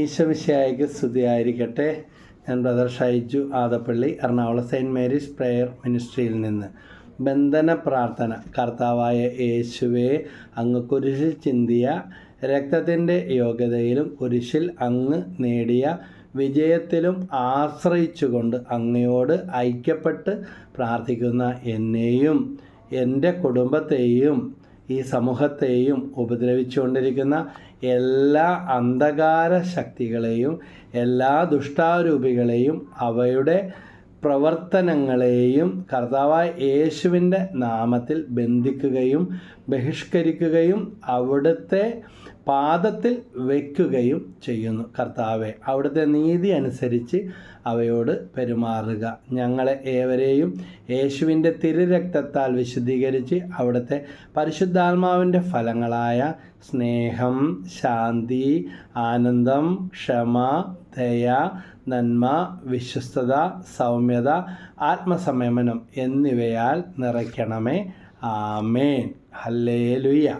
ഈശവിശയായിക്ക് സ്തുതിയായിരിക്കട്ടെ. ഞാൻ brother Shaiju Adappally Ernakulam saint Mary's prayer മിനിസ്ട്രിയിൽ നിന്ന്. ബന്ധന പ്രാർത്ഥന. കർത്താവായ യേശുവെ അങ്ങ് കുരിശിൽ ചിന്തിയ രക്തത്തിന്റെ യോഗ്യതയിലും കുരിശിൽ അങ്ങ് നേടിയ വിജയത്തിലും ആശ്രയിച്ചുകൊണ്ട് അങ്ങയോട് ഐക്യപ്പെട്ട് പ്രാർത്ഥിക്കുന്ന എന്നെയും എന്റെ കുടുംബത്തെയും ഈ സമൂഹത്തെയും ഉപദ്രവിച്ചുകൊണ്ടിരിക്കുന്ന എല്ലാ അന്ധകാര ശക്തികളെയും എല്ലാ ദുഷ്ടാരൂപികളെയും അവയുടെ പ്രവർത്തനങ്ങളെയും കർത്താവായ യേശുവിന്റെ നാമത്തിൽ ബന്ധിക്കുകയും ബഹിഷ്കരിക്കുകയും അവിടുത്തെ പാദത്തിൽ വയ്ക്കുകയും ചെയ്യുന്നു. കർത്താവെ അവിടുത്തെ നീതി അനുസരിച്ച് അവയോട് പെരുമാറുക. ഞങ്ങളെ ഏവരെയും യേശുവിന്റെ തിരുരക്തത്താൽ വിശുദ്ധീകരിച്ച് അവിടുത്തെ പരിശുദ്ധാത്മാവിന്റെ ഫലങ്ങളായ സ്നേഹം ശാന്തി ആനന്ദം ക്ഷമ ദയ നന്മ വിശ്വസ്തത സൗമ്യത ആത്മസംയമനം എന്നിവയാൽ നിറയ്ക്കണമേ. ആമേൻ. ഹല്ലേലുയ്യ